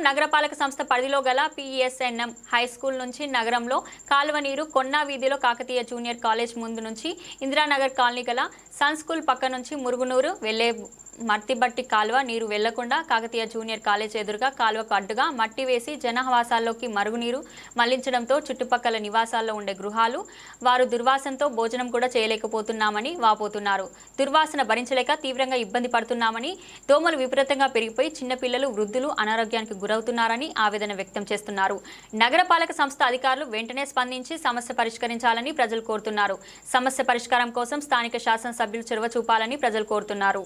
నగరపాలక సంస్థ పరిధిలో గల పిఈఎస్ఎన్ఎం హై స్కూల్ నుంచి నగరంలో కాలువ నీరు కొన్నా వీధిలో కాకతీయ జూనియర్ కాలేజ్ ముందు నుంచి ఇందిరానగర్ కాలనీ గల సన్ స్కూల్ పక్క నుంచి మురుగునూరు వెళ్ళే మట్టిబట్టి కాలువ నీరు వెళ్ళకుండా కాకతీయ జూనియర్ కాలేజ్ ఎదురుగా కాలువకు అడ్డుగా మట్టి వేసి జనవాసాల్లోకి మరుగునీరు మళ్ళించడంతో చుట్టుపక్కల నివాసాల్లో ఉండే గృహాలు వారు దుర్వాసనతో భోజనం కూడా చేయలేకపోతున్నామని వాపోతున్నారు. దుర్వాసన భరించలేక తీవ్రంగా ఇబ్బంది పడుతున్నామని దోమలు విపరీతంగా పెరిగిపోయి చిన్నపిల్లలు వృద్ధులు అనారోగ్యానికి గురవుతున్నారని ఆవేదన వ్యక్తం చేస్తున్నారు. నగరపాలక సంస్థ అధికారులు వెంటనే స్పందించి సమస్య పరిష్కరించాలని ప్రజలు కోరుతున్నారు. సమస్య పరిష్కారం కోసం స్థానిక శాసనసభ్యులు చొరవ చూపాలని ప్రజలు కోరుతున్నారు.